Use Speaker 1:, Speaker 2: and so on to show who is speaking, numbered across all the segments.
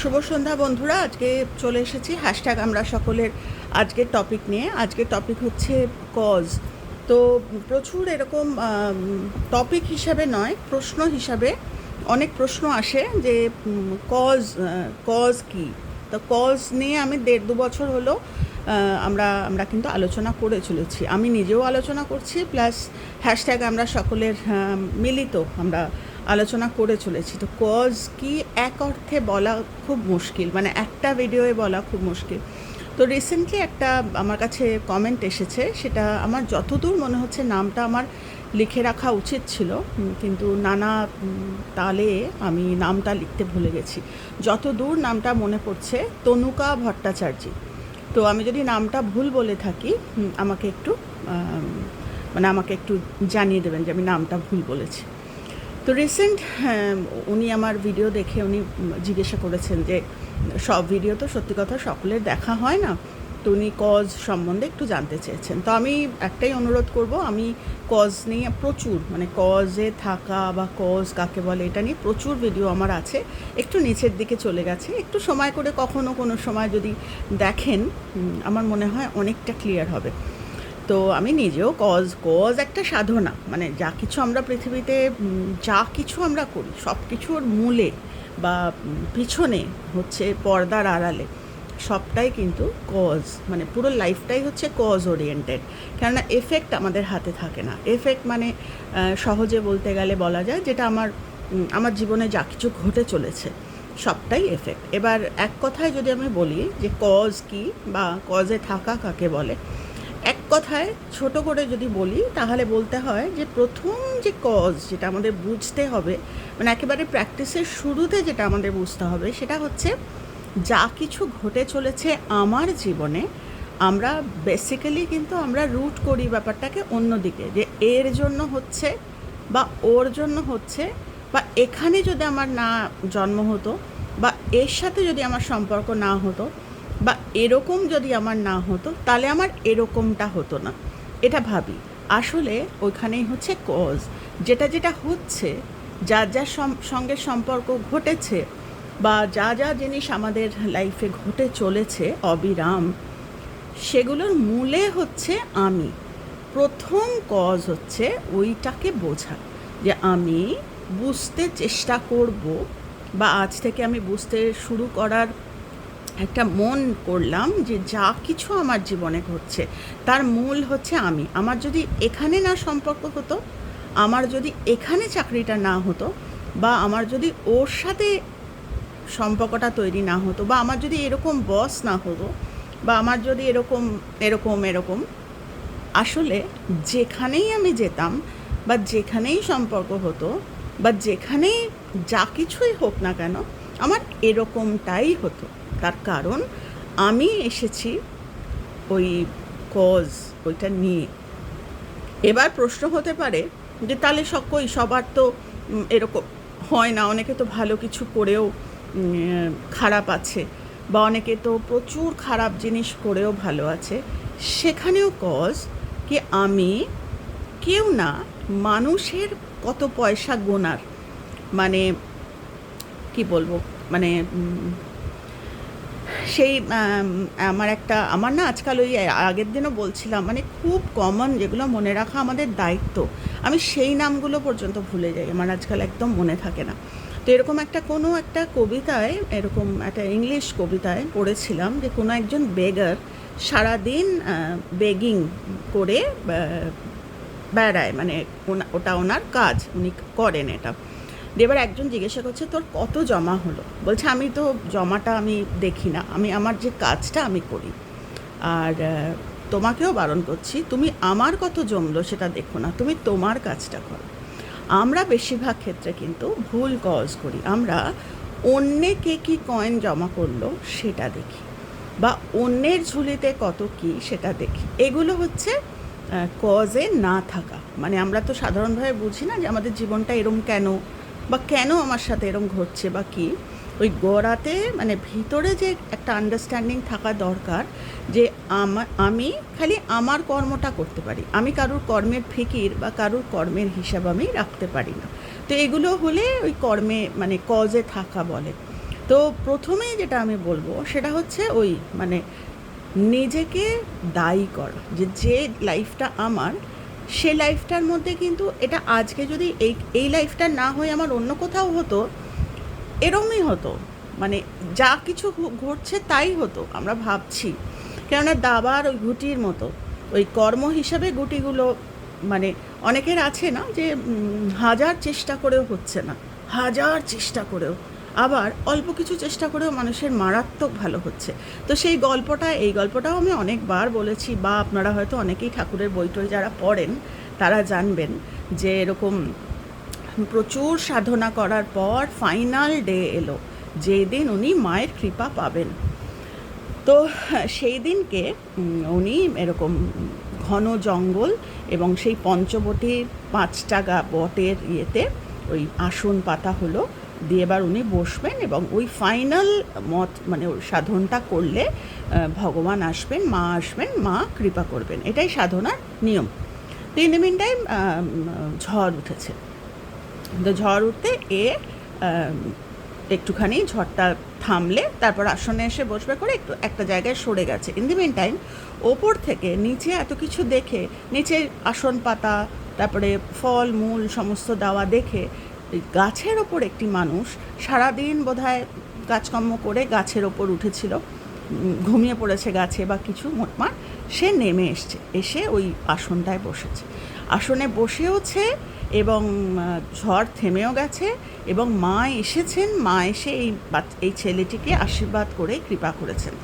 Speaker 1: শুভ সন্ধ্যা বন্ধুরা, আজকে চলে এসেছি হ্যাশট্যাগ আমরা সকলের আজকের টপিক নিয়ে। আজকের টপিক হচ্ছে কজ তো প্রচুর এরকম টপিক হিসাবে নয়, প্রশ্ন হিসাবে অনেক প্রশ্ন আসে যে কজ কজ কি? তো কজ নিয়ে আমি দেড় দু বছর হলো আমরা আমরা কিন্তু আলোচনা করে চলেছি। আমি নিজেও আলোচনা করছি প্লাস হ্যাশট্যাগ আমরা সকলের মিলিত আমরা আলোচনা করে চলেছি। তো কজ কি, এক অর্থে বলা খুব মুশকিল মানে একটা ভিডিওয়ে বলা খুব মুশকিল। তো রিসেন্টলি একটা আমার কাছে কমেন্ট এসেছে, সেটা আমার যতদূর মনে হচ্ছে নামটা আমার লিখে রাখা উচিত ছিল কিন্তু নানা তালে আমি নামটা লিখতে ভুলে গেছি। যতদূর নামটা মনে পড়ছে, তনুকা ভট্টাচার্য। তো আমি যদি নামটা ভুল বলে থাকি আমাকে একটু মানে আমাকে একটু জানিয়ে দেবেন যে আমি নামটা ভুল বলেছি। তো রিসেন্ট উনি আমার ভিডিও দেখে উনি জিজ্ঞাসা করেছেন যে, সব ভিডিও তো সত্যি কথা সকলের দেখা হয় না। তো উনি কজ সম্বন্ধে একটু জানতে চেয়েছেন। তো আমি একটাই অনুরোধ করব, আমি কজ নিয়ে প্রচুর মানে কজে থাকা বা কজ কাকে বলে এটা নিয়ে প্রচুর ভিডিও আমার আছে। একটু নিচের দিকে চলে গেছে। একটু সময় করে কখনো কোনো সময় যদি দেখেন আমার মনে হয় অনেকটা ক্লিয়ার হবে। তো আমি নিজেও কজ কজ একটা সাধনা। মানে যা কিছু আমরা পৃথিবীতে যা কিছু আমরা করি সব কিছুর মূলে বা পিছনে হচ্ছে পর্দার আড়ালে, সবটাই কিন্তু কজ মানে পুরো লাইফটাই হচ্ছে কজ ওরিয়েন্টেড কেননা এফেক্ট আমাদের হাতে থাকে না। এফেক্ট মানে সহজে বলতে গেলে বলা যায় যেটা আমার আমার জীবনে যা কিছু ঘটে চলেছে, সবটাই এফেক্ট এবার এক কথায় যদি আমি বলি যে কজ কি বা কজে থাকা কাকে বলে এক কথায় ছোট করে যদি বলি, তাহলে বলতে হয় যে প্রথম যে কজ যেটা আমাদের বুঝতে হবে মানে একেবারে প্র্যাকটিসের শুরুতে যেটা আমাদের বুঝতে হবে, সেটা হচ্ছে যা কিছু ঘটে চলেছে আমার জীবনে, আমরা বেসিক্যালি কিন্তু আমরা রুট করি ব্যাপারটাকে অন্যদিকে, যে এর জন্য হচ্ছে বা ওর জন্য হচ্ছে, বা এখানে যদি আমার না জন্ম হতো, বা এর সাথে যদি আমার সম্পর্ক না হতো বা এরকম যদি আমার না হতো, তাহলে আমার এরকমটা হতো না। এটা ভাবি। আসলে ওইখানেই হচ্ছে কজ যেটা যেটা হচ্ছে, যা সম- সঙ্গে সম্পর্ক ঘটেছে বা যা যা জিনিস আমাদের লাইফে ঘটে চলেছে, অবিরাম, সেগুলোর মূলে হচ্ছে আমি। প্রথম কজ হচ্ছে ওইটাকে বোঝা যে আমি বুঝতে চেষ্টা করব বা আজ থেকে আমি বুঝতে শুরু করার একটা মন করলাম যে যা কিছু আমার জীবনে ঘটছে, তার মূল হচ্ছে আমি। আমার যদি এখানে না সম্পর্ক হতো, আমার যদি এখানে চাকরিটা না হতো বা আমার যদি ওর সাথে সম্পর্কটা তৈরি না হতো বা আমার যদি এরকম বস না হতো বা আমার যদি এরকম এরকম এরকম, আসলে যেখানেই আমি যেতাম বা যেখানেই সম্পর্ক হতো বা যেখানেই যা কিছুই হোক না কেন, আমার এরকমটাই হতো। তার কারণ আমি এসেছি ওই কজ ওইটা নিয়ে। এবার প্রশ্ন হতে পারে যে তাহলে সকই সবার তো এরকম হয় না, অনেকে তো ভালো কিছু করেও খারাপ আছে বা অনেকে তো প্রচুর খারাপ জিনিস করেও ভালো আছে। সেখানেও কজ কি আমি কেউ না, মানুষের কত পয়সা গোনার মানে কি বলব মানে সেই আমার একটা, আমার না আজকাল ওই আগের দিনও বলছিলাম মানে খুব কমন যেগুলো মনে রাখা আমাদের দায়িত্ব। আমি সেই নামগুলো পর্যন্ত ভুলে যাই, আমার আজকাল একদম মনে থাকে না। তো এরকম একটা, কোনো একটা কবিতায়, এরকম একটা ইংলিশ কবিতায় পড়েছিলাম যে কোনো একজন বেগার সারাদিন বেগিং করে বেড়ায় মানে ওটা ওনার কাজ, উনি করেন এটা। দিয়ে এবার একজন জিজ্ঞাসা করছে, তোর কত জমা হলো? বলছে, আমি তো জমাটা আমি দেখি না, আমি আমার যে কাজটা আমি করি। আর তোমাকেও বারণ করছি, তুমি আমার কত জমলো সেটা দেখো না, তুমি তোমার কাজটা করো। আমরা বেশিরভাগ ক্ষেত্রে কিন্তু ভুল কজ করি। আমরা অন্যে কে কী কয়েন জমা করল সেটা দেখি বা অন্যের ঝুলিতে কত কি সেটা দেখি। এগুলো হচ্ছে কজে না থাকা। মানে আমরা তো সাধারণভাবে বুঝি না যে আমাদের জীবনটা এরম কেন? বা কেন আমার সাথে এরম ঘটছে বা কি? ওই গোড়াতে মানে ভিতরে যে একটা আন্ডারস্ট্যান্ডিং থাকা দরকার যে আমা, আমি খালি আমার কর্মটা করতে পারি। আমি কারুর কর্মের ফিকির বা কারুর কর্মের হিসাব আমি রাখতে পারি না। তো এগুলো হলে ওই কর্মে মানে কজে থাকা বলে। তো প্রথমেই যেটা আমি বলব সেটা হচ্ছে ওই মানে নিজেকে দায়ী করা। যে যে লাইফটা আমার সে লাইফটার মধ্যে কিন্তু এটা আজকে যদি এই এই লাইফটা না হয়ে আমার অন্য কোথাও হতো, এরমই হতো। মানে যা কিছু ঘটছে তাই হতো, আমরা ভাবছি। কেননা দাবার ওই ঘুটির মতো, ওই কর্ম হিসাবে গুটিগুলো মানে অনেকের আছে না যে হাজার চেষ্টা করেও হচ্ছে না, হাজার চেষ্টা করেও। আবার অল্প কিছু চেষ্টা করেও মানুষের মারাত্মক ভালো হচ্ছে। তো সেই গল্পটা, এই গল্পটাও আমি অনেকবার বলেছি বা আপনারা হয়তো অনেকেই ঠাকুরের বই টই যারা পড়েন, তারা জানবেন যে এরকম প্রচুর সাধনা করার পর ফাইনাল ডে এলো, যেদিন উনি মায়ের কৃপা পাবেন। তো সেই দিনকে উনি এরকম ঘন জঙ্গল এবং সেই পঞ্চবটির পাঁচটা গা বটের ইয়েতে ওই আসন পাতা হলো দিয়ে এবার উনি বসবেন এবং ওই ফাইনাল মত মানে সাধনটা করলে ভগবান আসবেন, মা আসবেন, মা কৃপা করবেন। এটাই সাধনার নিয়ম। তো ইন মিন টাইম ঝড় উঠেছে। তো ঝড় উঠতে এ একটুখানি ঝড়টা থামলে, তারপর আসনে এসে বসবে করে একটু, একটা জায়গায় সরে গেছে। ইন দি মিন টাইম ওপর থেকে নিচে এত কিছু দেখে, নিচে আসন পাতা তারপরে ফল, মূল, সমস্ত দেওয়া দেখে গাছের ওপর একটি মানুষ সারাদিন বোধহয় কাজকর্ম করে গাছের ওপর উঠেছিল ঘুমিয়ে পড়েছে গাছে বা কিছু মোটমাট সে নেমে এসছে, এসে ওই আসনটায় বসেছে। আসনে বসেওছে এবং ঝড় থেমেও গেছে এবং মা এসেছেন, মা এসে এই এই ছেলেটিকে আশীর্বাদ করে কৃপা করেছেন।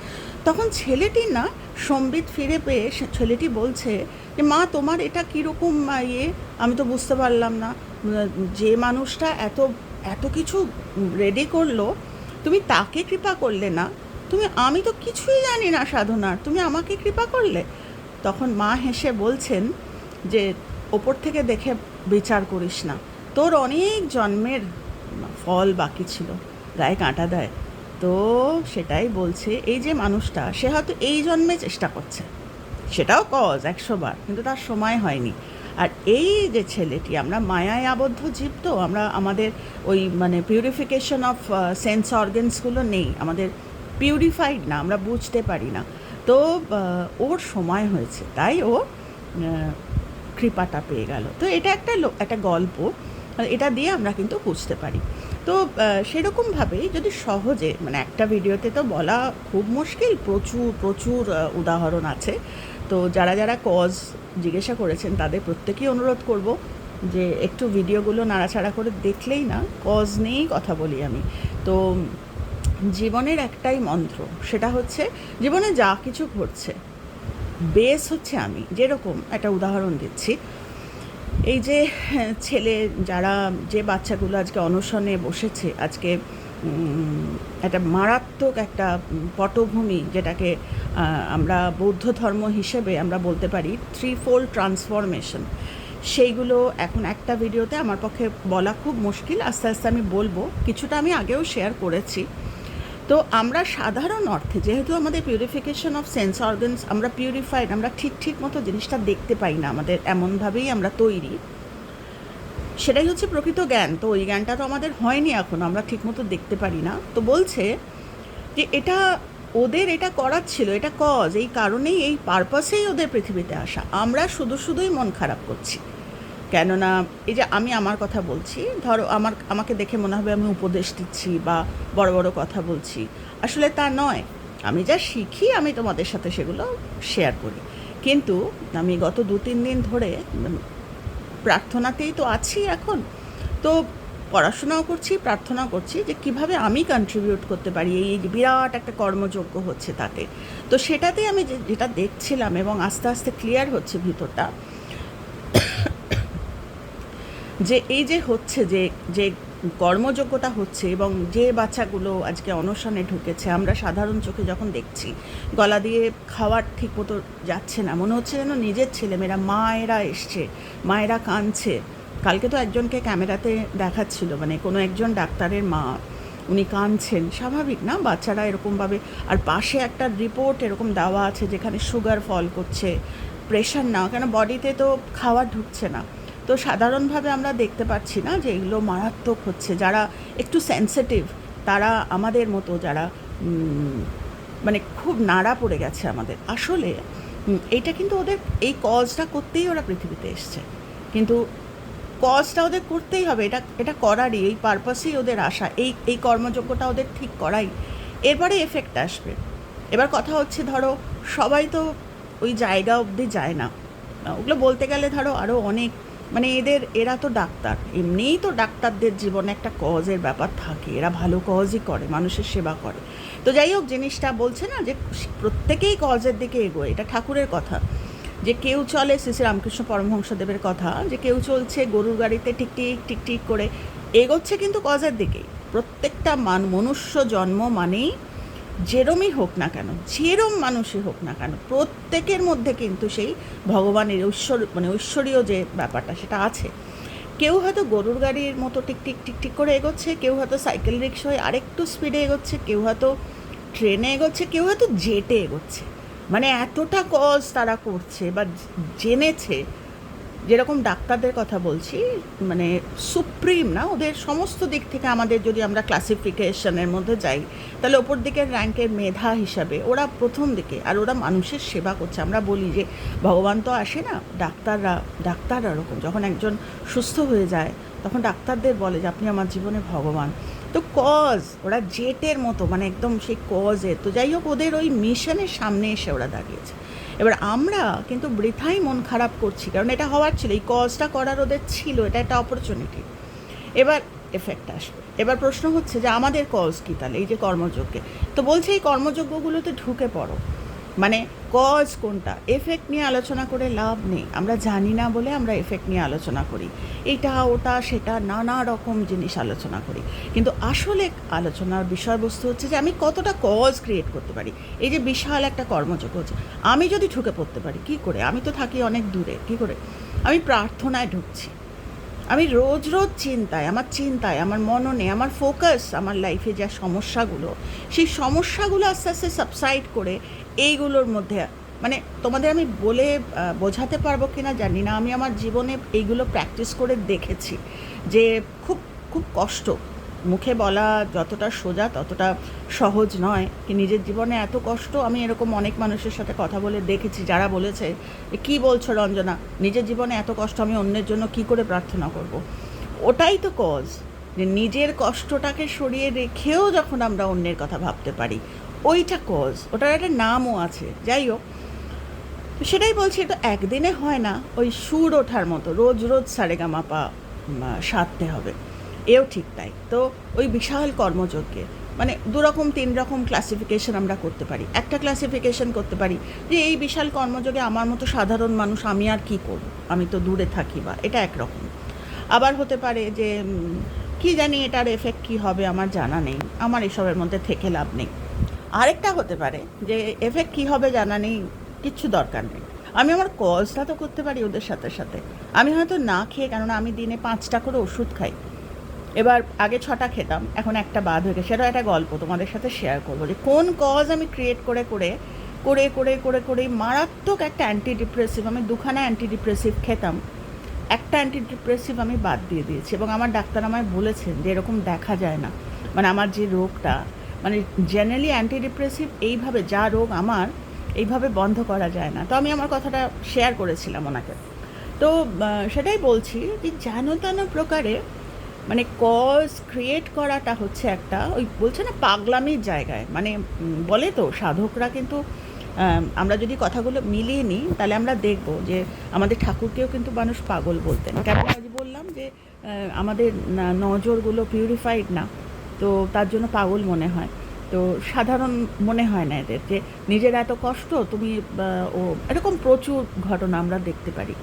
Speaker 1: তখন ছেলেটি না, সম্বিত ফিরে পেয়ে ছেলেটি বলছে যে, মা, তোমার এটা কীরকম ইয়ে? আমি তো বুঝতে পারলাম না। যে মানুষটা এত এত কিছু রেডি করল, তুমি তাকে কৃপা করলে না। তুমি, আমি তো কিছুই জানি না সাধনার, তুমি আমাকে কৃপা করলে। তখন মা হেসে বলছেন যে, ওপর থেকে দেখে বিচার করিস না। তোর অনেক জন্মের ফল বাকি ছিল, গায়ে কাঁটা দেয়। তো সেটাই বলছে, এই যে মানুষটা, সে হয়তো এই জন্মে চেষ্টা করছে। সেটাও কজ, একশো বার, কিন্তু তার সময় হয়নি। আর এই যে ছেলেটি, আমরা মায়ায় আবদ্ধ জীব তো, আমরা আমাদের ওই মানে পিউরিফিকেশন অফ সেন্স অর্গেন্সগুলো নেই, আমাদের পিউরিফাইড না, আমরা বুঝতে পারি না। তো ওর সময় হয়েছে, তাই ও কৃপাটা পেয়ে গেল। তো এটা একটা একটা গল্প এটা দিয়ে আমরা কিন্তু বুঝতে পারি। তো সেরকমভাবেই যদি সহজে মানে একটা ভিডিওতে তো বলা খুব মুশকিল, প্রচুর প্রচুর উদাহরণ আছে। তো যারা যারা কজ জিজ্ঞাসা করেছেন তাদের প্রত্যেকেই অনুরোধ করব যে একটু ভিডিওগুলো নাড়াচাড়া করে দেখলেই না কজ নিয়েই কথা বলি আমি। তো জীবনের একটাই মন্ত্র সেটা হচ্ছে জীবনে যা কিছু ঘটছে বেস হচ্ছে আমি। যেরকম একটা উদাহরণ দিচ্ছি। এই যে হ্যাঁ, ছেলে যারা যে বাচ্চাগুলো আজকে অনশনে বসেছে আজকে একটা মারাত্মক একটা পটভূমি যেটাকে আমরা বৌদ্ধ ধর্ম হিসেবে আমরা বলতে পারি থ্রি ফোল্ড ট্রান্সফরমেশন সেইগুলো এখন একটা ভিডিওতে আমার পক্ষে বলা খুব মুশকিল, আস্তে আস্তে আমি বলব। কিছুটা আমি আগেও শেয়ার করেছি। তো আমরা সাধারণ অর্থে, যেহেতু আমাদের পিউরিফিকেশন অফ সেন্স অর্গানস আমরা পিউরিফাইড আমরা ঠিক ঠিক মতো জিনিসটা দেখতে পাই না আমাদের, এমনভাবেই আমরা তৈরি। সেটাই হচ্ছে প্রকৃত জ্ঞান। তো ওই জ্ঞানটা তো আমাদের হয়নি এখন, আমরা ঠিকমতো দেখতে পারি না। তো বলছে যে এটা ওদের এটা করার ছিল, এটা কজ এই কারণেই, এই পারপাসেই ওদের পৃথিবীতে আসা। আমরা শুধু শুধুই মন খারাপ করছি। কেননা, এই যে আমি আমার কথা বলছি, ধরো আমার, আমাকে দেখে মনে হবে আমি উপদেশ দিচ্ছি বা বড় বড় কথা বলছি। আসলে তা নয়। আমি যা শিখি, আমি তোমাদের সাথে সেগুলো শেয়ার করি। কিন্তু আমি গত দু তিন দিন ধরে প্রার্থনাতেই তো আছি এখন। তো পড়াশোনাও করছি প্রার্থনা করছি যে কীভাবে আমি কন্ট্রিবিউট করতে পারি। এই বিরাট একটা কর্মযোগ্য হচ্ছে তাতে। তো সেটাতে আমি যেটা দেখছিলাম এবং আস্তে আস্তে ক্লিয়ার হচ্ছে ভিতরটা, যে এই যে হচ্ছে যে যে কর্মযোগ্যতা হচ্ছে এবং যে বাচ্চাগুলো আজকে অনশনে ঢুকেছে, আমরা সাধারণ চোখে যখন দেখছি, গলা দিয়ে খাওয়ার ঠিক মতো যাচ্ছে না, মনে হচ্ছে যেন নিজের ছেলেমেয়েরা, মায়েরা এসছে, মায়েরা কাঁদছে। কালকে তো একজনকে ক্যামেরাতে দেখাচ্ছিল মানে কোনো একজন ডাক্তারের মা, উনি কাঁদছেন, স্বাভাবিক না? বাচ্চারা এরকমভাবে, আর পাশে একটা রিপোর্ট এরকম দেওয়া আছে যেখানে সুগার ফল করছে, প্রেশার না, কেন বডিতে তো খাবার ঢুকছে না। তো সাধারণভাবে আমরা দেখতে পাচ্ছি না যে এগুলো মারাত্মক হচ্ছে। যারা একটু সেন্সিটিভ তারা আমাদের মতো যারা মানে খুব নাড়া পড়ে গেছে আমাদের। আসলে এইটা কিন্তু ওদের, এই কজটা করতেই ওরা পৃথিবীতে এসছে। কিন্তু কজটা ওদের করতেই হবে। এটা এটা করারই, এই পারপাসেই ওদের আসা এই এই কর্মযোগ্যটা ওদের ঠিক করাই। এরপরে এফেক্ট আসবে। এবার কথা হচ্ছে, ধরো, সবাই তো ওই জায়গা অবধি যায় না। ওগুলো বলতে গেলে, ধরো আরও অনেক মানে এদের, এরা তো ডাক্তার। এমনিই তো ডাক্তারদের জীবনে একটা কজের ব্যাপার থাকে। এরা ভালো কজই করে, মানুষের সেবা করে। তো যাই হোক, জিনিসটা বলছে না যে প্রত্যেকেই কজের দিকে এগোয়। এটা ঠাকুরের কথা। যে কেউ চলে শ্রী শ্রী রামকৃষ্ণ পরমহংসদেবের কথা, যে কেউ চলছে গরুর গাড়িতে টিকটিক টিকটিক করে, এগোচ্ছে কিন্তু কজের দিকেই। প্রত্যেকটা মান, মনুষ্য জন্ম মানেই যেরমই হোক না কেন, যেরম মানুষই হোক না কেন, প্রত্যেকের মধ্যে কিন্তু সেই ভগবানের ঐশ্বর মানে ঐশ্বরীয় যে ব্যাপারটা সেটা আছে। কেউ হয়তো গরুর গাড়ির মতো টিকটিক টিকটিক করে এগোচ্ছে, কেউ হয়তো সাইকেল রিক্সায় আরেকটু স্পিডে এগোচ্ছে, কেউ হয়তো ট্রেনে এগোচ্ছে, কেউ হয়তো জেটে এগোচ্ছে। মানে এতটা কজ তারা করছে বা জেনেছে যেরকম ডাক্তারদের কথা বলছি মানে সুপ্রিম না, ওদের সমস্ত দিক থেকে আমাদের যদি আমরা ক্লাসিফিকেশনের মধ্যে যাই, তাহলে ওপর দিকের র্যাঙ্কের মেধা হিসাবে ওরা প্রথম দিকে, আর ওরা মানুষের সেবা করছে। আমরা বলি যে ভগবান তো আসে না, ডাক্তাররা ডাক্তাররা ওরকম। যখন একজন সুস্থ হয়ে যায়, তখন ডাক্তারদের বলে যে, আপনি আমার জীবনে ভগবান। তো কজ ওরা জেটের মতো মানে একদম সেই কজের তো যাই হোক, ওদের ওই মিশনের সামনে এসে ওরা দাঁড়িয়েছে। এবার আমরা কিন্তু বৃথাই মন খারাপ করছি, কারণ এটা হওয়ার ছিল, এই কজটা করার ওদের ছিল, এটা একটা অপরচুনিটি এবার এফেক্ট আসবে। এবার প্রশ্ন হচ্ছে যে আমাদের কজ কী তাহলে? এই যে কর্মযজ্ঞে। তো বলছে এই কর্মযজ্ঞগুলোতে ঢুকে পড়ো। মানে কজ কোনটা? এফেক্ট নিয়ে আলোচনা করে লাভ নেই। আমরা জানি না বলে আমরা এফেক্ট নিয়ে আলোচনা করি। এটা, ওটা, সেটা, নানা রকম জিনিস আলোচনা করি। কিন্তু আসলে আলোচনার বিষয়বস্তু হচ্ছে যে, আমি কতটা কজ ক্রিয়েট করতে পারি? এই যে বিশাল একটা কর্মযোগ হচ্ছে। আমি যদি ঢুকে পড়তে পারি, কি করে? আমি তো থাকি অনেক দূরে, কি করে? আমি প্রার্থনায় ঢুকছি। আমি রোজ রোজ চিন্তায়, আমার চিন্তায়, আমার মননে আমার ফোকাস, আমার লাইফে যা সমস্যাগুলো, সেই সমস্যাগুলো আস্তে আস্তে সাবসাইড করে এইগুলোর মধ্যে মানে তোমাদের আমি বলে বোঝাতে পারব কি না জানি না, আমি আমার জীবনে এইগুলো প্র্যাকটিস করে দেখেছি যে খুব খুব কষ্ট। মুখে বলা যতটা সোজা, ততটা সহজ নয় কি নিজের জীবনে এত কষ্ট। আমি এরকম অনেক মানুষের সাথে কথা বলে দেখেছি, যারা বলেছে কী বলছো রঞ্জনা? নিজের জীবনে এত কষ্ট, আমি অন্যের জন্য কি করে প্রার্থনা করব। ওটাই তো কজ যে নিজের কষ্টটাকে সরিয়ে রেখেও যখন আমরা অন্যের কথা ভাবতে পারি, ওইটা কজ ওটার একটা নামও আছে। যাই হোক সেটাই বলছি, এটা একদিনে হয় না, ওই সুর ওঠার মতো, রোজ রোজ সারেগামাপা সাধতে হবে। এও ঠিক তাই। তো ওই বিশাল কর্মযজ্ঞে মানে দুরকম তিন রকম ক্লাসিফিকেশন আমরা করতে পারি। একটা ক্লাসিফিকেশন করতে পারি যে এই বিশাল কর্মযোগে আমার মতো সাধারণ মানুষ আমি আর কি করব? আমি তো দূরে থাকি বা, এটা একরকম। আবার হতে পারে যে কি জানি এটার এফেক্ট কী হবে আমার জানা নেই, আমার এসবের মধ্যে থেকে লাভ নেই। আরেকটা হতে পারে যে এফেক্ট কী হবে জানা নেই, কিচ্ছু দরকার নেই। আমি আমার কজটা তো করতে পারি ওদের সাথে সাথে। আমি হয়তো না খেয়ে, কেননা আমি দিনে পাঁচটা করে ওষুধ খাই। এবার আগে ছটা খেতাম, এখন একটা বাদ হয়ে গেছে। সেটাও একটা গল্প তোমাদের সাথে শেয়ার করব যে কোন কজ আমি ক্রিয়েট করে করে করে করে করে করে মারাত্মক একটা অ্যান্টি ডিপ্রেসিভ আমি দুখানা অ্যান্টি ডিপ্রেসিভ খেতাম। একটা অ্যান্টি ডিপ্রেসিভ আমি বাদ দিয়ে দিয়েছি এবং আমার ডাক্তার আমায় বলেছেন যে এরকম দেখা যায় না। মানে আমার যে রোগটা মানে জেনারেলি অ্যান্টি ডিপ্রেসিভ এইভাবে যা রোগ আমার, এইভাবে বন্ধ করা যায় না। তো আমি আমার কথাটা শেয়ার করেছিলাম ওনাকে। তো সেটাই বলছি যে যেন তেন প্রকারে মানে কজ ক্রিয়েট করাটা হচ্ছে একটা ওই বলছে না পাগলামির জায়গায়। মানে বলে তো সাধকরা কিন্তু আমরা যদি কথাগুলো মিলিয়ে নিই, তাহলে আমরা দেখব যে আমাদের ঠাকুরকেও কিন্তু মানুষ পাগল বলতেন। কেন আজ বললাম যে আমাদের নজরগুলো পিউরিফাইড না, তো তার জন্য পাগল মনে হয়। তো সাধারণ মনে হয় না এদের যে, নিজের এত কষ্ট, তুমি ও, এরকম প্রচুর ঘটনা আমরা দেখতে পারি।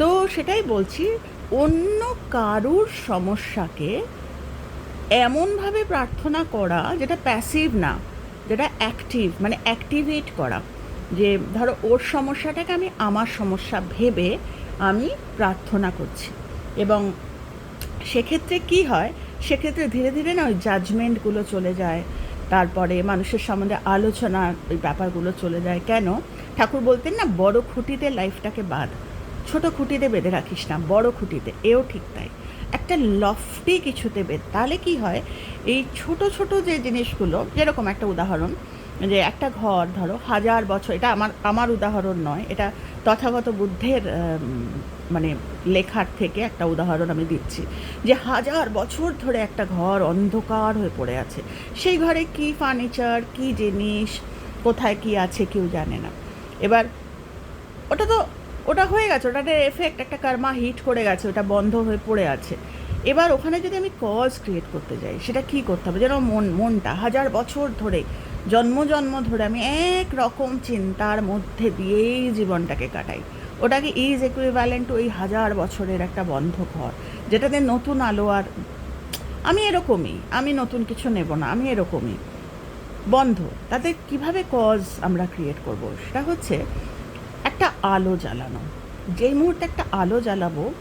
Speaker 1: তো সেটাই বলছি অন্য কারুর সমস্যাকে এমনভাবে প্রার্থনা করা যেটা প্যাসিভ না, যেটা অ্যাক্টিভ মানে অ্যাক্টিভেট করা। যে ধরো, ওর সমস্যাটাকে আমি আমার সমস্যা ভেবে আমি প্রার্থনা করছি। এবং সেক্ষেত্রে কি হয়? সেক্ষেত্রে ধীরে ধীরে না ওই জাজমেন্টগুলো চলে যায়। তারপরে মানুষের সম্বন্ধে আলোচনার ওই ব্যাপারগুলো চলে যায়। কেন? ঠাকুর বলতেন না, বড় খুঁটিতে লাইফটাকে বাঁধ। ছোট খুঁটিতে বেঁধে রাখিস না, বড় খুঁটিতে, এও ঠিক তাই। একটা লফটি কিছুতে বের তাহলে কি হয়, এই ছোট ছোট যে জিনিসগুলো, যেরকম একটা উদাহরণ, যে একটা ঘর, ধরো, হাজার বছর, এটা আমার আমার উদাহরণ নয়, এটা তথাগত বুদ্ধের মানে লেখার থেকে একটা উদাহরণ আমি দিচ্ছি, যে হাজার বছর ধরে একটা ঘর অন্ধকার হয়ে পড়ে আছে, সেই ঘরে কি ফার্নিচার কি জিনিস, কোথায় কি আছে কেউ জানে না। এবার, ওটা তো ওটা হয়ে গেছে, ওটাতে এফেক্ট একটা কার্মা হিট করে গেছে, ওটা বন্ধ হয়ে পড়ে আছে। এবার ওখানে যদি আমি কজ ক্রিয়েট করতে যাই, সেটা কি করতে হবে? যেন মন, মনটা হাজার বছর ধরে, জন্ম জন্ম ধরে আমি এক রকম চিন্তার মধ্যে দিয়েই জীবনটাকে কাটাই। ওটাকে ইজ ইকুইভ্যালেন্ট টু ওই হাজার বছরের একটা বন্ধ ঘর যেটাতে নতুন আলো আর আমি এরকমই, আমি নতুন কিছু নেব না, আমি এরকমই। বন্ধ, তাতে কীভাবে কজ আমরা ক্রিয়েট করব? সেটা হচ্ছে একটা আলো জ্বালানো। যেই মুহূর্তে একটা আলো জ্বালাবো,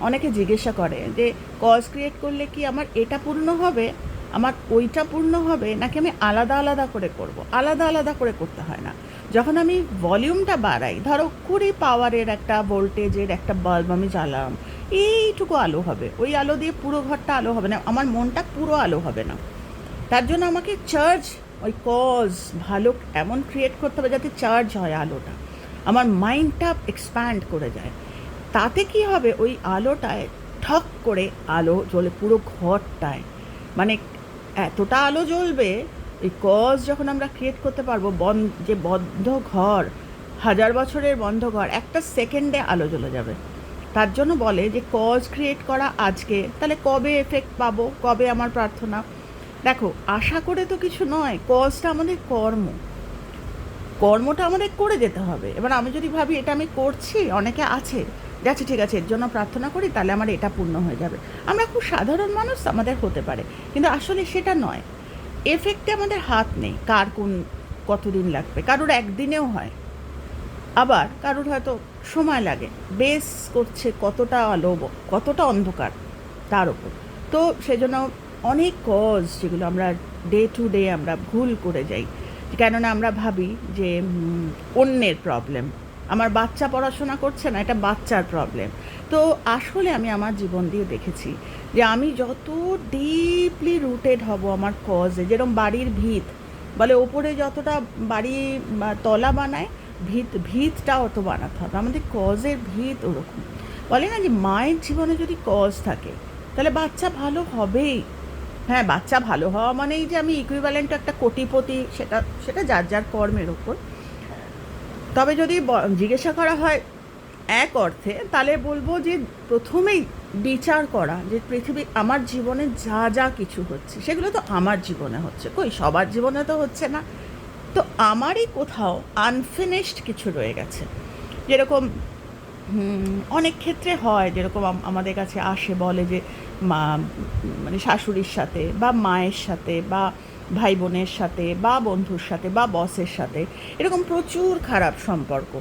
Speaker 1: অনেকে জিজ্ঞাসা করে যে কজ ক্রিয়েট করলে কি আমার এটা পূর্ণ হবে? আমার ওইটা পূর্ণ হবে? নাকি আমি আলাদা আলাদা করে করব? আলাদা আলাদা করে করতে হয় না। যখন আমি ভলিউমটা বাড়াই, ধরো কুড়ি পাওয়ারের একটা ভোল্টেজের একটা বাল্ব আমি জ্বালাম, এইটুকু আলো হবে। ওই আলো দিয়ে পুরো ঘরটা আলো হবে না, আমার মনটা পুরো আলো হবে না। তার জন্য আমাকে চার্জ ওই কজ ভালো এমন ক্রিয়েট করতে হবে যাতে চার্জ হয় আলোটা। আমার মাইন্ডটা এক্সপ্যান্ড করে যায়। তাতে কি হবে? ওই আলোটায় ঠক করে আলো জ্বলে পুরো ঘরটায়। মানে এতটা আলো জ্বলবে, এই কজ যখন আমরা ক্রিয়েট করতে পারব, বন, যে বদ্ধ ঘর, হাজার বছরের বন্ধ ঘর, একটা সেকেন্ডে আলো জ্বলে যাবে। তার জন্য বলে যে কজ ক্রিয়েট করা আজকে, তাহলে কবে এফেক্ট পাবো? কবে আমার প্রার্থনা? দেখো, আশা করে তো কিছু নয় কজটা আমাদের কর্ম। কর্মটা আমাদের করে যেতে হবে। এবার আমি যদি ভাবি এটা আমি করছি, অনেকে আছে যাচ্ছে ঠিক আছে, এর জন্য প্রার্থনা করি, তাহলে আমার এটা পূর্ণ হয়ে যাবে। আমরা খুব সাধারণ মানুষ, আমাদের হতে পারে। কিন্তু আসলে সেটা নয়। এফেক্টে আমাদের হাত নেই, কার কোন কতদিন লাগবে। কারোর একদিনেও হয়। আবার কারোর হয়তো সময় লাগে। বেস করছে কতটা আলো, কতটা অন্ধকার তার ওপর তো সেজন্য অনেক কজ যেগুলো আমরা ডে টু ডে আমরা ভুল করে যাই। কেননা আমরা ভাবি যে অন্যের প্রবলেম আমার বাচ্চা পড়াশোনা করছে না, এটা বাচ্চার প্রবলেম তো আসলে আমি আমার জীবন দিয়ে দেখেছি যে, আমি যত ডিপলি রুটেড হব আমার কজে যেরকম বাড়ির ভিত, বলে ওপরে যতটা বাড়ি তলা বানায়, ভিত, ভিতটা অত বানাতে হবে। আমাদের কজের ভিত ওরকম। বলে না যে, মায়ের জীবনে যদি কজ থাকে, তাহলে বাচ্চা ভালো হবেই। হ্যাঁ বাচ্চা ভালো হওয়া মানেই যে আমি ইকুইভ্যালেন্ট একটা কোটিপতি, সেটা সেটা যার যার কর্মের ওপর। তবে যদি জিজ্ঞাসা করা হয় এক অর্থে, তাহলে বলব যে প্রথমেই বিচার করা যে পৃথিবী, আমার জীবনে যা যা কিছু হচ্ছে, সেগুলো তো আমার জীবনে হচ্ছে। কই, সবার জীবনে তো হচ্ছে না। তো আমারই কোথাও আনফিনিশড কিছু রয়ে গেছে। যেরকম অনেক ক্ষেত্রে হয়, যেরকম আমাদের কাছে আসে, বলে যে মা মানে শাশুড়ির সাথে বা মায়ের সাথে বা ভাই বোনের সাথে বা বন্ধুর সাথে বা বসের সাথে এরকম প্রচুর খারাপ সম্পর্ক।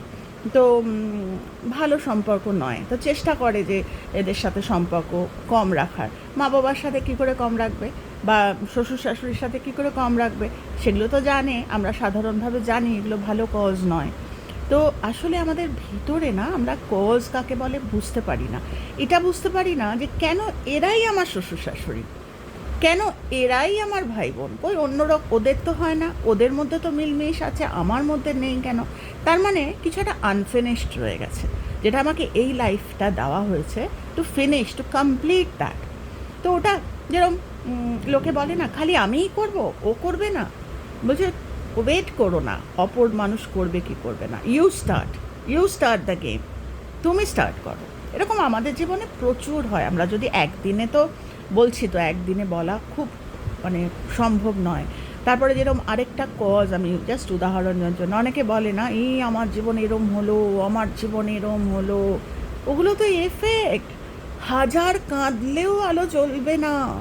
Speaker 1: তো ভালো সম্পর্ক নয়। তো চেষ্টা করে যে এদের সাথে সম্পর্ক কম রাখার। মা বাবার সাথে কী করে কম রাখবে? বা শ্বশুর শাশুড়ির সাথে কী করে কম রাখবে? সেগুলো তো জানে। আমরা সাধারণভাবে জানি এগুলো ভালো কজ নয়। তো আসলে আমাদের ভিতরে না আমরা কজ কাকে বলে বুঝতে পারি না। এটা বুঝতে পারি না যে কেন এরাই আমার শ্বশুর শাশুড়ি? কেন এরাই আমার ভাই বোন ওই অন্যরক ওদের তো হয় না, ওদের মধ্যে তো মিলমিশ আছে, আমার মধ্যে নেই কেন? তার মানে কিছু একটা আনফিনিশড রয়ে গেছে। যেটা আমাকে এই লাইফটা দেওয়া হয়েছে to finish to complete that তো ওটা যেরকম লোকে বলে না, খালি আমিই করব, ও করবে না। বলছে ওয়েট করো না। অপর মানুষ করবে কি করবে না। You start you start the game তুমি স্টার্ট করো। এরকম আমাদের জীবনে প্রচুর হয়। আমরা যদি একদিনে তো বলছি তো, একদিনে বলা খুব মানে সম্ভব নয়। তারপরে যেরকম আরেকটা কজ আমি জাস্ট উদাহরণের জন্য। অনেকে বলে না, এই আমার জীবন এরম হলো, আমার জীবন এরম হলো। ওগুলো তো এফেক্ট হাজার কাঁদলেও আলো জ্বলবে না।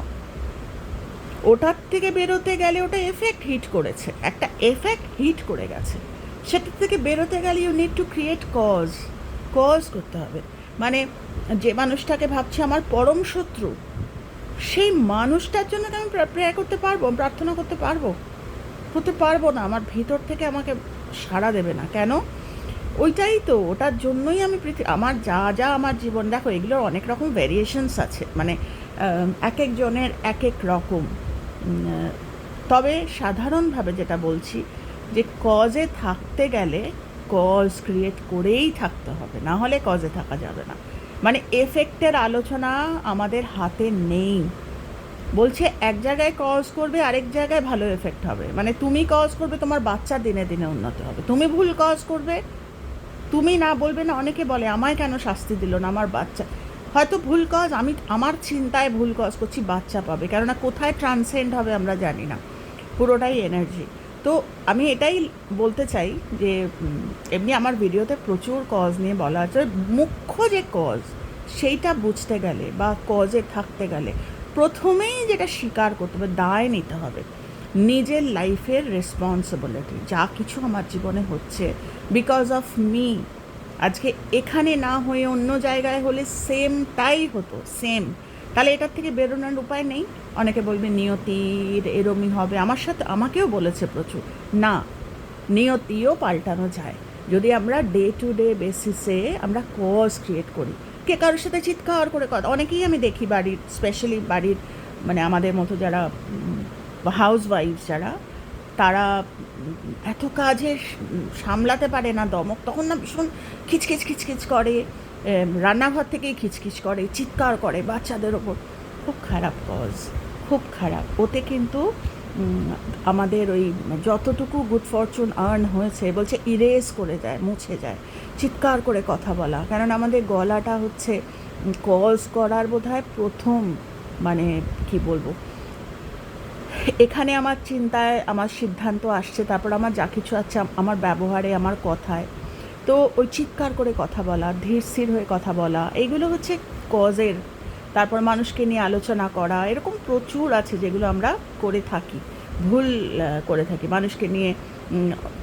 Speaker 1: ওটার থেকে বেরোতে গেলে ওটা এফেক্ট হিট করেছে। একটা এফেক্ট হিট করে গেছে। সেটা থেকে বেরোতে গেলে you need to create cause cause করতে হবে। মানে যে মানুষটাকে ভাবছে আমার পরম শত্রু, সেই মানুষটার জন্য আমি প্রেয়ার করতে পারব প্রার্থনা করতে পারব। করতে পারব না, আমার ভিতর থেকে আমাকে সাড়া দেবে না। কেন? ওইটাই তো, ওটার জন্যই আমি পৃথিবী আমার যা যা আমার জীবন, দেখো এগুলোর অনেক রকম ভ্যারিয়েশনস আছে। মানে এক একজনের এক এক রকম। তবে সাধারণভাবে যেটা বলছি যে কজে থাকতে গেলে কজ ক্রিয়েট করেই থাকতে হবে, না হলে কজে থাকা যাবে না। মানে এফেক্টের আলোচনা আমাদের হাতে নেই। বলছে এক জায়গায় কজ করবে, আরেক জায়গায় ভালো এফেক্ট হবে। মানে তুমি কজ করবে, তোমার বাচ্চা দিনে দিনে উন্নত হবে। তুমি ভুল কজ করবে, তুমি না বলবে না, অনেকে বলে, আমায় কেন শাস্তি দিল না? আমার বাচ্চা হয়তো ভুল কজ আমি আমার চিন্তায় ভুল কজ করছি, বাচ্চা পাবে। কেননা কোথায় ট্রান্সেন্ড হবে আমরা জানি না। পুরোটাই এনার্জি তো আমি এটাই বলতে চাই যে এমনি আমার ভিডিওতে প্রচুর কজ নিয়ে বলা আছে। মুখ্য যে কজ সেইটা বুঝতে গেলে বা কজে থাকতে গেলে প্রথমেই যেটা স্বীকার করতে হবে, দায় নিতে হবে। নিজের লাইফের রেসপন্সিবিলিটি যা কিছু আমার জীবনে হচ্ছে বিকজ অফ মি আজকে এখানে না হয়ে অন্য জায়গায় হলে সেমটাই হতো সেম তাহলে এটার থেকে বেরোনোর উপায় নেই। অনেকে বলবে, নিয়তির এরমই হবে। আমার সাথে, আমাকেও বলেছে প্রচুর। না, নিয়তিও পাল্টানো যায়। যদি আমরা ডে টু ডে বেসিসে আমরা কজ ক্রিয়েট করি, কে কারোর সাথে চিৎকার করে কথা, অনেকেই আমি দেখি বাড়ির স্পেশালি বাড়ির মানে আমাদের মতো যারা হাউস ওয়াইফ যারা তারা এত কাজে সামলাতে পারে না, দমক। তখন না ভীষণ খিচখিচ খিচখিচ করে রান্নাঘর থেকেই খিচখিচ করে, চিৎকার করে বাচ্চাদের ওপর। খুব খারাপ কজ খুব খারাপ। ওতে কিন্তু আমাদের ওই যতটুকু গুড ফরচুন আর্ন হয়েছে, বলছে ইরেজ করে যায় মুছে যায় চিৎকার করে কথা বলা। কারণ আমাদের গলাটা হচ্ছে কজ করার বোধহয় প্রথম মানে কি বলব? এখানে আমার চিন্তায় আমার সিদ্ধান্ত আসছে, তারপর আমার যা কিছু আছে আমার ব্যবহারে, আমার কথায়। তো ওই চিৎকার করে কথা বলা, ধীর স্থির হয়ে কথা বলা এইগুলো হচ্ছে কজের তারপর মানুষকে নিয়ে আলোচনা করা, এরকম প্রচুর আছে যেগুলো আমরা করে থাকি, ভুল করে থাকি। মানুষকে নিয়ে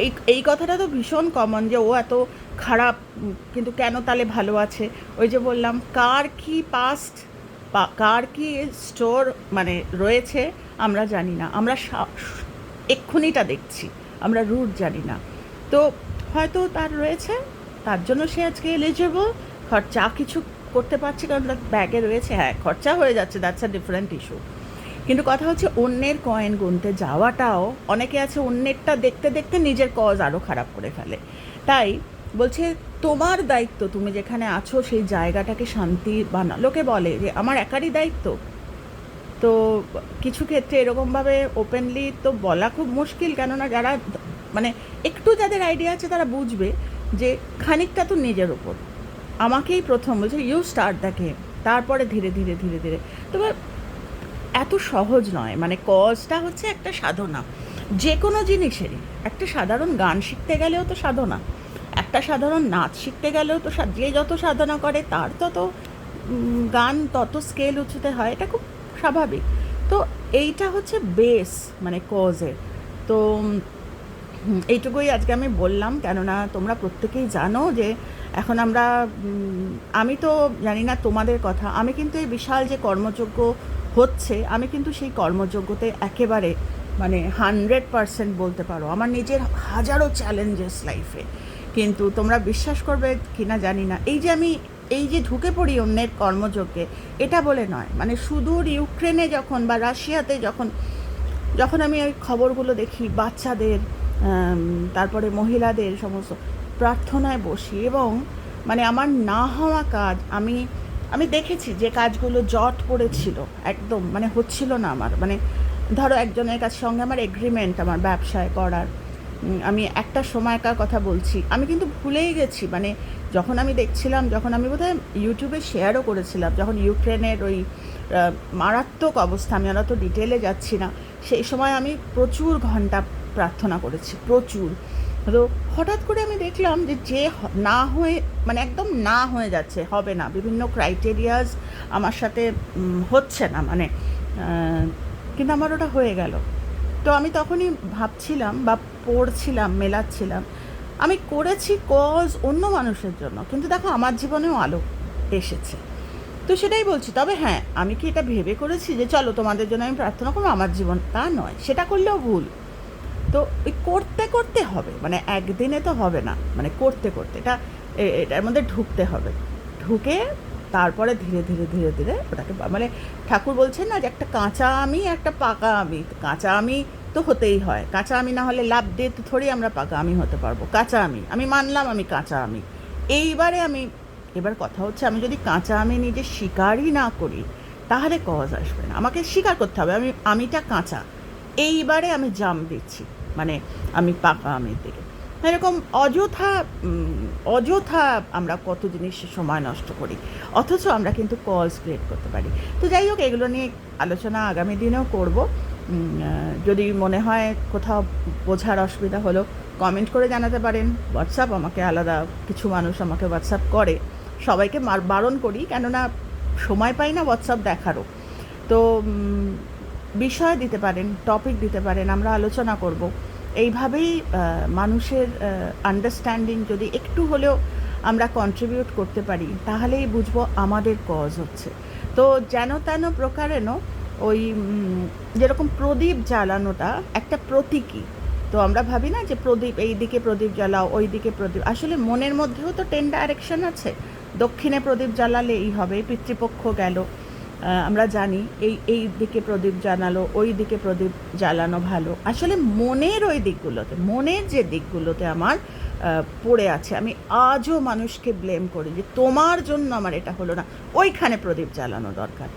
Speaker 1: এই এই কথাটা তো ভীষণ কমন যে ও এত খারাপ কিন্তু কেন তাহলে ভালো আছে? ওই যে বললাম, কার কি পাস্ট কার কি স্টোর মানে রয়েছে, আমরা জানি না। আমরা এক্ষুনিটা দেখছি, আমরা রুট জানি না। তো হয়তো তার রয়েছে, তার জন্য সে আজকে এলিজেবল খরচা কিছু করতে পারছে কারণ তার ব্যাগে রয়েছে। হ্যাঁ খরচা হয়ে যাচ্ছে দ্যাটস আ ডিফারেন্ট ইস্যু কিন্তু কথা হচ্ছে অন্যের কয়েন গুনতে যাওয়াটাও, অনেকে আছে অন্যেরটা দেখতে দেখতে নিজের কজ আরও খারাপ করে ফেলে। তাই বলছে তোমার দায়িত্ব, তুমি যেখানে আছো সেই জায়গাটাকে শান্তি বানা, লোকে বলে যে আমার একারই দায়িত্ব। তো কিছু ক্ষেত্রে এরকমভাবে ওপেনলি তো বলা খুব মুশকিল, কেননা যারা মানে একটু যাদের আইডিয়া আছে তারা বুঝবে যে খানিকটা তো নিজের ওপর আমাকেই প্রথম বলছে ইউ স্টার্ট গেম তারপরে ধীরে ধীরে ধীরে ধীরে। তবে এত সহজ নয় মানে কজটা হচ্ছে একটা সাধনা। যে কোনো জিনিসেরই, একটা সাধারণ গান শিখতে গেলেও তো সাধনা। একটা সাধারণ নাচ শিখতে গেলেও তো যে যত সাধনা করে, তার তত গান তত স্কেল উঁচুতে হয়, এটা খুব স্বাভাবিক। তো এইটা হচ্ছে বেস মানে কজের তো এইটুকুই আজকে আমি বললাম, কেননা তোমরা প্রত্যেকেই জানো যে এখন আমরা আমি তো জানি না তোমাদের কথা, আমি কিন্তু এই বিশাল যে কর্মযোগ্য হচ্ছে, আমি কিন্তু সেই কর্মযোগ্যতে একেবারে মানে হান্ড্রেড পারসেন্ট বলতে পারো, আমার নিজের হাজারো চ্যালেঞ্জেস লাইফে কিন্তু তোমরা বিশ্বাস করবে কিনা জানি না। এই যে আমি, এই যে ঢুকে পড়ি অন্যের কর্মযজ্ঞে এটা বলে নয়। মানে সুদূর ইউক্রেনে যখন বা রাশিয়াতে যখন যখন আমি ওই খবরগুলো দেখি, বাচ্চাদের তারপরে মহিলাদের সমস্ত প্রার্থনায় বসি এবং মানে আমার না হওয়া কাজ, আমি আমি দেখেছি যে কাজগুলো জট পড়েছিল, একদম মানে হচ্ছিল না আমার। মানে ধরো একজনের কাছে সঙ্গে আমার এগ্রিমেন্ট আমার ব্যবসায় করার। আমি একটা সময়কার কথা বলছি। আমি কিন্তু ভুলেই গেছি। মানে যখন আমি দেখছিলাম, যখন আমি বোধহয় ইউটিউবে শেয়ারও করেছিলাম, যখন ইউক্রেনের ওই মারাত্মক অবস্থা, আমি অত ডিটেলে যাচ্ছি না, সেই সময় আমি প্রচুর ঘণ্টা প্রার্থনা করেছি, প্রচুর। তো হঠাৎ করে আমি দেখলাম যে যে না হয়ে মানে একদম না হয়ে যাচ্ছে, হবে না। বিভিন্ন ক্রাইটেরিয়াস আমার সাথে হচ্ছে না মানে কিন্তু আমার ওটা হয়ে গেল। তো আমি তখনই ভাবছিলাম বা পড়ছিলাম, মেলাচ্ছিলাম, আমি করেছি কজ অন্য মানুষের জন্য। কিন্তু দেখো, আমার জীবনেও আলো এসেছে। তো সেটাই বলছি, তবে হ্যাঁ আমি কি এটা ভেবে করেছি যে চলো তোমাদের জন্য আমি প্রার্থনা করব, আমার জীবন তা নয়, সেটা করলেও ভুল। তো ওই করতে করতে হবে মানে একদিনে তো হবে না মানে করতে করতে, এটা এটার মধ্যে ঢুকতে হবে। ঢুকে তারপরে ধীরে ধীরে ধীরে ধীরে ওটাকে মানে ঠাকুর বলছেন না যে একটা কাঁচা আমি, একটা পাকা আমি। কাঁচা আমি তো হতেই হয়। কাঁচা আমি না হলে লাভ দিয়ে তো থোড়ি আমরা পাকা আমি হতে পারব। কাঁচা আমি। আমি মানলাম আমি কাঁচা আমি। এইবারে আমি, এবার কথা হচ্ছে আমি যদি কাঁচা আমি নিজে স্বীকারই না করি, তাহলে কজ আসবে না। আমাকে স্বীকার করতে হবে। আমি, আমিটা কাঁচা। এইবারে আমি জাম দিচ্ছি। মানে আমি পাকা আমের দিকে। এরকম অযথা অযথা আমরা কত জিনিসে সময় নষ্ট করি। অথচ আমরা কিন্তু কজ ক্রিয়েট করতে পারি। তো যাই হোক, এগুলো নিয়ে আলোচনা আগামী দিনেও করব। যদি মনে হয় কোথাও বোঝার অসুবিধা হলো কমেন্ট করে জানাতে পারেন। হোয়াটসঅ্যাপ আমাকে আলাদা কিছু মানুষ আমাকে হোয়াটসঅ্যাপ করে। সবাইকে বারণ করি, কেননা সময় পাই না হোয়াটসঅ্যাপ দেখারও। তো বিষয় দিতে পারেন টপিক দিতে পারেন, আমরা আলোচনা করব। এইভাবেই মানুষের আন্ডারস্ট্যান্ডিং যদি একটু হলেও আমরা কন্ট্রিবিউট করতে পারি, তাহলেই বুঝব আমাদের কজ হচ্ছে। তো যেন তেন প্রকারেণ ওই যেরকম প্রদীপ জ্বালানোটা একটা প্রতীকী। তো আমরা ভাবি না যে প্রদীপ, এই দিকে প্রদীপ জ্বালাও, ওই দিকে প্রদীপ। আসলে মনের মধ্যেও তো টেন ডাইরেকশন আছে। দক্ষিণে প্রদীপ জ্বালালে এই হবে, পিতৃপক্ষ গেল। আমরা জানি এই এই দিকে প্রদীপ জ্বালালো, ওই দিকে প্রদীপ জ্বালানো ভালো। আসলে মনের ওই দিকগুলোতে, মনের যে দিকগুলোতে আমার পড়ে আছে, আমি আজও মানুষকে ব্লেম করি যে তোমার জন্য আমার এটা হলো না। ওইখানে প্রদীপ জ্বালানো দরকার।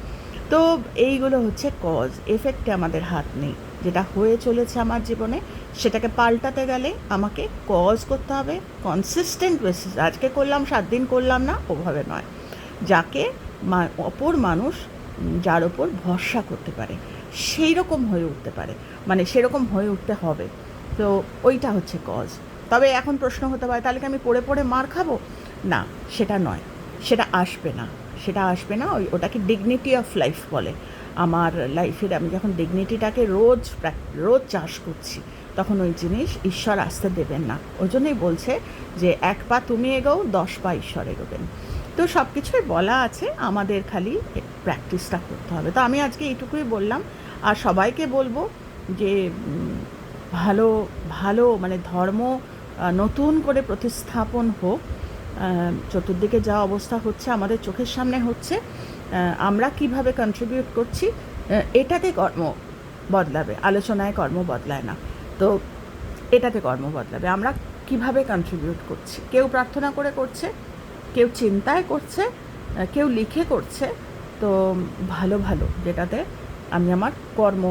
Speaker 1: তো এইগুলো হচ্ছে কজ এফেক্টে আমাদের হাত নেই। যেটা হয়ে চলেছে আমার জীবনে, সেটাকে পাল্টাতে গেলে আমাকে কজ করতে হবে। কনসিস্টেন্ট বেসিস আজকে করলাম, সাত দিন করলাম না, ওভাবে নয়। যাকে অপর মানুষ যার ওপর ভরসা করতে পারে, সেই রকম হয়ে উঠতে পারে মানে সেরকম হয়ে উঠতে হবে। তো ওইটা হচ্ছে কজ তবে এখন প্রশ্ন হতে পারে, তাহলে কি আমি পড়ে পড়ে মার খাব? না, সেটা নয়। সেটা আসবে না। সেটা আসবে না, ওই ওটাকে ডিগনিটি অফ লাইফ বলে। আমার লাইফের আমি যখন ডিগনিটিটাকে রোজ রোজ চাষ করছি, তখন ওই জিনিস ঈশ্বর আসতে দেবেন না। ওই জন্যই বলছে যে, এক পা তুমি এগোও, দশ পা ঈশ্বর এগোবেন। তো সব কিছুই বলা আছে, আমাদের খালি প্র্যাকটিসটা করতে হবে। তো আমি আজকে এইটুকুই বললাম, আর সবাইকে বলব যে ভালো ভালো মানে ধর্ম নতুন করে প্রতিস্থাপন হোক চতুর্দিকে যা অবস্থা হচ্ছে আমাদের চোখের সামনে হচ্ছে আমরা কীভাবে কন্ট্রিবিউট করছি এটাতে কর্ম বদলাবে, আলোচনায় কর্ম বদলায় না। তো এটাতে কর্ম বদলাবে, আমরা কীভাবে কন্ট্রিবিউট করছি? কেউ প্রার্থনা করে করছে কেউ চিন্তায় করছে কেউ লিখে করছে, তো ভালো ভালো, যেটাতে আমি আমার কর্ম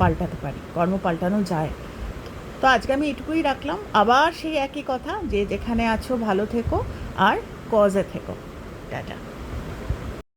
Speaker 1: পাল্টাতে পারি, কর্ম পাল্টানো যায়। তো আজকে আমি এটুকুই রাখলাম। আবার সেই একই কথা, যে যেখানে আছো, ভালো থেকো, আর কজে থেকো। টাটা।